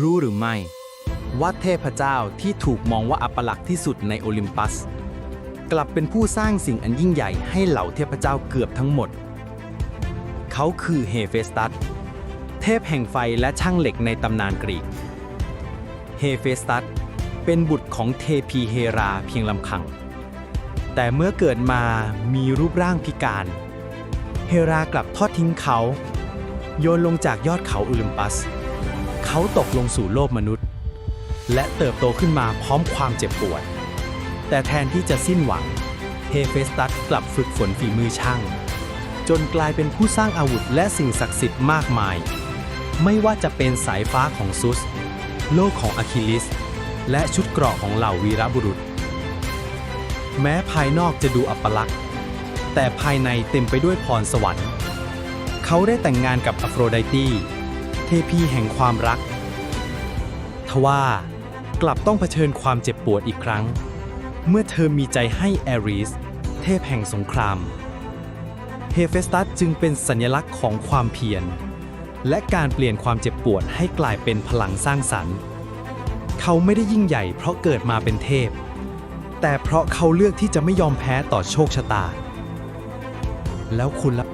รู้หรือไม่ ว่าเทพเจ้าที่ถูกมองว่าอัปลักษณ์ที่สุดในโอลิมปัส กลับเป็นผู้สร้างสิ่งอันยิ่งใหญ่ให้เหล่าเทพเจ้าเกือบทั้งหมด เขาคือเฮเฟสตัสเทพแห่งไฟและช่างเหล็กในตำนานกรีกเฮเฟสตัสเป็นบุตรของเทพีเฮราเพียงลำพัง แต่เมื่อเกิดมามีรูปร่างพิการ เฮรากลับทอดทิ้งเขา โยนลงจากยอดเขาโอลิมปัส เขาตกลงสู่โลกมนุษย์ และเติบโตขึ้นมาพร้อมความเจ็บปวด แต่แทนที่จะสิ้นหวังเฮเฟสตัสกลับฝึกฝนฝีมือช่าง จนกลายเป็นผู้สร้างอาวุธและสิ่งศักดิ์สิทธิ์มากมาย ไม่ว่าจะเป็นสายฟ้าของซุส โลกของอะคิลิส และชุดเกราะของเหล่าวีรบุรุษ แม้ภายนอกจะดูอัปลักษณ์ แต่ภายในเต็มไปด้วยพรสวรรค์ เขาได้แต่งงานกับอโฟโรไดตี เทพีแห่งความรัก ทว่ากลับต้องเผชิญความเจ็บปวดอีกครั้ง เมื่อเธอมีใจให้แอริส เทพแห่งสงคราม เฮเฟสตัสจึงเป็นสัญลักษณ์ของความเพียร และการเปลี่ยนความเจ็บปวดให้กลายเป็นพลังสร้างสรรค์ เขาไม่ได้ยิ่งใหญ่เพราะเกิดมาเป็นเทพ แต่เพราะเขาเลือกที่จะไม่ยอมแพ้ต่อโชคชะตา แล้วคุณล่ะ